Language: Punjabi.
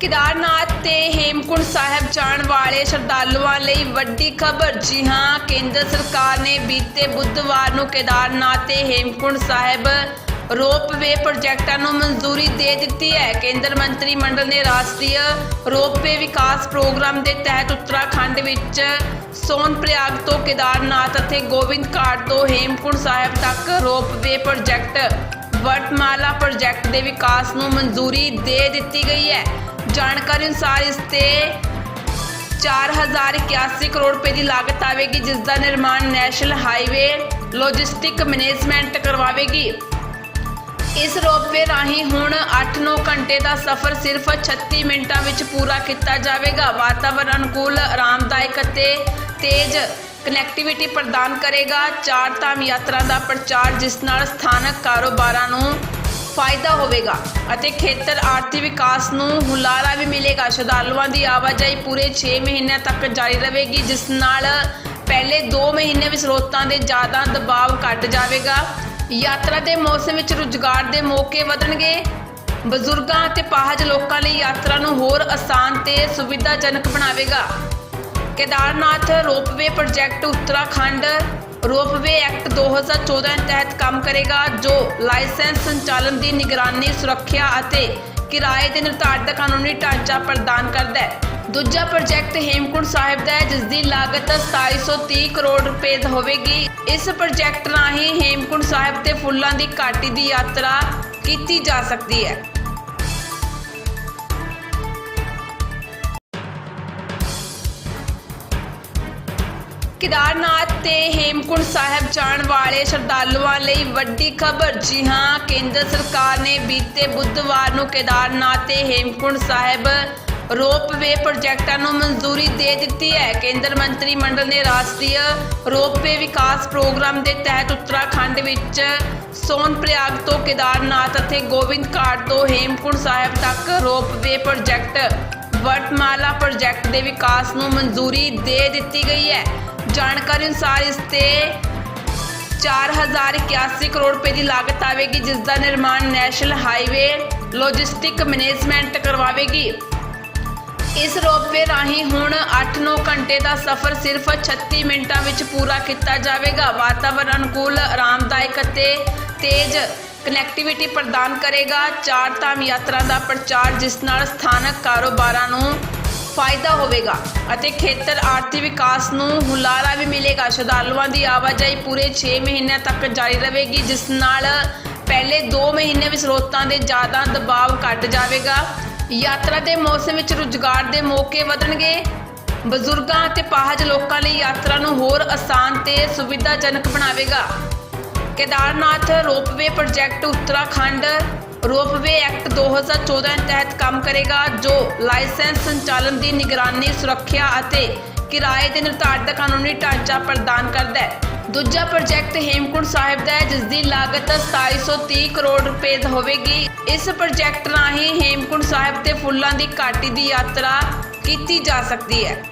ਕੇਦਾਰਨਾਥ ਤੇ ਹੇਮਕੁੰਟ ਸਾਹਿਬ ਜਾਣ ਵਾਲੇ ਸ਼ਰਧਾਲੂਆਂ ਲਈ ਵੱਡੀ ਖਬਰ ਜੀ ਹਾਂ ਕੇਂਦਰ ਸਰਕਾਰ ਨੇ ਬੀਤੇ ਬੁੱਧਵਾਰ ਨੂੰ ਕੇਦਾਰਨਾਥ ਤੇ ਹੇਮਕੁੰਟ ਸਾਹਿਬ ਰੋਪਵੇ ਪ੍ਰੋਜੈਕਟਾਂ ਨੂੰ ਮਨਜ਼ੂਰੀ ਦੇ ਦਿੱਤੀ ਹੈ ਕੇਂਦਰ ਮੰਤਰੀ ਮੰਡਲ ਨੇ ਰਾਸ਼ਟਰੀ ਰੋਪਵੇ ਵਿਕਾਸ ਪ੍ਰੋਗਰਾਮ ਦੇ ਤਹਿਤ ਉੱਤਰਾਖੰਡ ਵਿੱਚ ਸੋਨਪ੍ਰਯਾਗ ਤੋਂ ਕੇਦਾਰਨਾਥ ਅਤੇ ਗੋਬਿੰਦ ਘਾਟ ਤੋਂ ਹੇਮਕੁੰਟ ਸਾਹਿਬ ਤੱਕ ਰੋਪਵੇ ਪ੍ਰੋਜੈਕਟ ਵਰਤਮਾਲਾ ਪ੍ਰੋਜੈਕਟ ਦੇ ਵਿਕਾਸ ਨੂੰ ਮਨਜ਼ੂਰੀ ਦੇ ਦਿੱਤੀ ਗਈ ਹੈ ਜਾਣਕਾਰੀ ਅਨੁਸਾਰ ਇਸ ਤੇ 4081 ਕਰੋੜ ਰੁਪਏ ਦੀ ਲਾਗਤ ਆਵੇਗੀ ਜਿਸ ਦਾ ਨਿਰਮਾਣ ਨੈਸ਼ਨਲ ਹਾਈਵੇ ਲੌਜਿਸਟਿਕ ਮੈਨੇਜਮੈਂਟ ਕਰਵਾਵੇਗੀ। ਇਸ ਰੋਪਵੇ ਰਾਹੀਂ ਹੁਣ 8-9 ਘੰਟੇ ਦਾ ਸਫ਼ਰ ਸਿਰਫ 36 ਮਿੰਟਾਂ ਵਿੱਚ ਪੂਰਾ ਕੀਤਾ ਜਾਵੇਗਾ। ਵਾਤਾਵਰਣ ਅਨੁਕੂਲ, ਆਰਾਮਦਾਇਕ ਅਤੇ ਤੇਜ਼ ਕਨੈਕਟੀਵਿਟੀ ਪ੍ਰਦਾਨ ਕਰੇਗਾ। ਚਾਰ ਧਾਮ ਯਾਤਰਾ ਦਾ ਪ੍ਰਚਾਰ, ਜਿਸ ਨਾਲ ਸਥਾਨਕ ਕਾਰੋਬਾਰਾਂ ਨੂੰ ਫਾਇਦਾ ਹੋਵੇਗਾ ਅਤੇ ਖੇਤਰ ਆਰਥਿਕ ਵਿਕਾਸ ਨੂੰ ਹੁਲਾਰਾ ਵੀ ਮਿਲੇਗਾ। ਸ਼ਰਧਾਲੂਆਂ ਦੀ ਆਵਾਜਾਈ ਪੂਰੇ 6 ਮਹੀਨਿਆਂ ਤੱਕ ਜਾਰੀ ਰਹੇਗੀ, ਜਿਸ ਨਾਲ ਪਹਿਲੇ 2 ਮਹੀਨੇ ਵਿੱਚ ਸਰੋਤਾਂ ਦੇ ਜ਼ਿਆਦਾ ਦਬਾਅ ਘਟ ਜਾਵੇਗਾ। ਯਾਤਰਾ ਦੇ ਮੌਸਮ ਵਿੱਚ ਰੁਜ਼ਗਾਰ ਦੇ ਮੌਕੇ ਵਧਣਗੇ। ਬਜ਼ੁਰਗਾਂ ਅਤੇ ਪਾਹਜ ਲੋਕਾਂ ਲਈ ਯਾਤਰਾ ਨੂੰ ਹੋਰ ਆਸਾਨ ਤੇ ਸੁਵਿਧਾਜਨਕ ਬਣਾਵੇਗਾ। Kedarnath ropeway project Uttarakhand ropeway act 2014 ਦੇ ਤਹਿਤ ਕੰਮ ਕਰੇਗਾ, ਜੋ ਲਾਇਸੈਂਸ ਸੰਚਾਲਨ ਦੀ ਨਿਗਰਾਨੀ, ਸੁਰੱਖਿਆ ਅਤੇ ਕਿਰਾਏ ਦੇ ਨਿਰਧਾਰਿਤ ਕਾਨੂੰਨੀ ਢਾਂਚਾ ਪ੍ਰਦਾਨ ਕਰਦਾ ਹੈ। ਦੂਜਾ ਪ੍ਰੋਜੈਕਟ ਹੇਮਕੁੰਟ ਸਾਹਿਬ ਦਾ ਹੈ ਜਿਸ ਦੀ ਲਾਗਤ 2730 ਕਰੋੜ ਰੁਪਏ ਦੀ ਹੋਵੇਗੀ। ਇਸ ਪ੍ਰੋਜੈਕਟ ਰਾਹੀਂ ਹੇਮਕੁੰਟ ਸਾਹਿਬ ਤੇ ਫੁੱਲਾਂ ਦੀ ਘਾਟੀ ਦੀ ਯਾਤਰਾ ਕੀਤੀ ਜਾ ਸਕਦੀ ਹੈ। ਕੇਦਾਰਨਾਥ ਤੇ ਹੇਮਕੁੰਟ ਸਾਹਿਬ ਜਾਣ ਵਾਲੇ ਸ਼ਰਧਾਲੂਆਂ ਲਈ ਵੱਡੀ ਖਬਰ ਜੀ ਹਾਂ ਕੇਂਦਰ ਸਰਕਾਰ ਨੇ ਬੀਤੇ ਬੁੱਧਵਾਰ ਨੂੰ ਕੇਦਾਰਨਾਥ ਤੇ ਹੇਮਕੁੰਟ ਸਾਹਿਬ ਰੋਪਵੇ ਪ੍ਰੋਜੈਕਟਾਂ ਨੂੰ ਮਨਜ਼ੂਰੀ ਦੇ ਦਿੱਤੀ ਹੈ ਕੇਂਦਰ ਮੰਤਰੀ ਮੰਡਲ ਨੇ ਰਾਸ਼ਟਰੀ ਰੋਪਵੇ ਵਿਕਾਸ ਪ੍ਰੋਗਰਾਮ ਦੇ ਤਹਿਤ ਉੱਤਰਾਖੰਡ ਵਿੱਚ ਸੋਨਪ੍ਰਯਾਗ ਤੋਂ ਕੇਦਾਰਨਾਥ ਅਤੇ ਗੋਬਿੰਦ ਘਾਟ ਤੋਂ ਹੇਮਕੁੰਟ ਸਾਹਿਬ ਤੱਕ ਰੋਪਵੇ ਪ੍ਰੋਜੈਕਟ ਵਰਤਮਾਲਾ ਪ੍ਰੋਜੈਕਟ ਦੇ ਵਿਕਾਸ ਨੂੰ ਮਨਜ਼ੂਰੀ ਦੇ ਦਿੱਤੀ ਗਈ ਹੈ ਜਾਣਕਾਰੀ ਅਨੁਸਾਰ ਇਸ ਤੇ 4081 ਕਰੋੜ ਰੁਪਏ ਦੀ ਲਾਗਤ ਆਵੇਗੀ ਜਿਸ ਦਾ ਨਿਰਮਾਣ ਨੈਸ਼ਨਲ ਹਾਈਵੇ ਲੌਜਿਸਟਿਕ ਮੈਨੇਜਮੈਂਟ ਕਰਵਾਵੇਗੀ। ਇਸ ਰੋਪਵੇ ਰਾਹੀਂ ਹੁਣ 8-9 ਘੰਟੇ ਦਾ ਸਫ਼ਰ ਸਿਰਫ 36 ਮਿੰਟਾਂ ਵਿੱਚ ਪੂਰਾ ਕੀਤਾ ਜਾਵੇਗਾ। ਵਾਤਾਵਰਣ ਅਨੁਕੂਲ, ਆਰਾਮਦਾਇਕ ਅਤੇ ਤੇਜ਼ ਕਨੈਕਟੀਵਿਟੀ ਪ੍ਰਦਾਨ ਕਰੇਗਾ। ਚਾਰ ਧਾਮ ਯਾਤਰਾ ਦਾ ਪ੍ਰਚਾਰ, ਜਿਸ ਨਾਲ ਸਥਾਨਕ ਕਾਰੋਬਾਰਾਂ ਨੂੰ ਫਾਇਦਾ ਹੋਵੇਗਾ ਅਤੇ ਖੇਤਰ ਆਰਥਿਕ ਵਿਕਾਸ ਨੂੰ ਹੁਲਾਰਾ ਵੀ ਮਿਲੇਗਾ। ਸ਼ਰਧਾਲੂਆਂ ਦੀ ਆਵਾਜਾਈ ਪੂਰੇ 6 ਮਹੀਨਿਆਂ ਤੱਕ ਜਾਰੀ ਰਹੇਗੀ, ਜਿਸ ਨਾਲ ਪਹਿਲੇ 2 ਮਹੀਨੇ ਵਿੱਚ ਸਰੋਤਾਂ ਦੇ ਜ਼ਿਆਦਾ ਦਬਾਅ ਘਟ ਜਾਵੇਗਾ। ਯਾਤਰਾ ਦੇ ਮੌਸਮ ਵਿੱਚ ਰੁਜ਼ਗਾਰ ਦੇ ਮੌਕੇ ਵਧਣਗੇ। ਬਜ਼ੁਰਗਾਂ ਅਤੇ ਪਾਹਜ ਲੋਕਾਂ ਲਈ ਯਾਤਰਾ ਨੂੰ ਹੋਰ ਆਸਾਨ ਤੇ ਸੁਵਿਧਾਜਨਕ ਬਣਾਵੇਗਾ। Kedarnath ropeway project Uttarakhand ropeway act 2014 ਦੇ ਤਹਿਤ ਕੰਮ ਕਰੇਗਾ, ਜੋ ਲਾਇਸੈਂਸ ਸੰਚਾਲਨ ਦੀ ਨਿਗਰਾਨੀ, ਸੁਰੱਖਿਆ ਅਤੇ ਕਿਰਾਏ ਦੇ ਨਿਰਧਾਰਿਤ ਕਾਨੂੰਨੀ ਢਾਂਚਾ ਪ੍ਰਦਾਨ ਕਰਦਾ ਹੈ। ਦੂਜਾ ਪ੍ਰੋਜੈਕਟ ਹੇਮਕੁੰਟ ਸਾਹਿਬ ਦਾ ਹੈ ਜਿਸ ਦੀ ਲਾਗਤ 2730 ਕਰੋੜ ਰੁਪਏ ਦੀ ਹੋਵੇਗੀ। ਇਸ ਪ੍ਰੋਜੈਕਟ ਰਾਹੀਂ ਹੇਮਕੁੰਟ ਸਾਹਿਬ ਤੇ ਫੁੱਲਾਂ ਦੀ ਘਾਟੀ ਦੀ ਯਾਤਰਾ ਕੀਤੀ ਜਾ ਸਕਦੀ ਹੈ।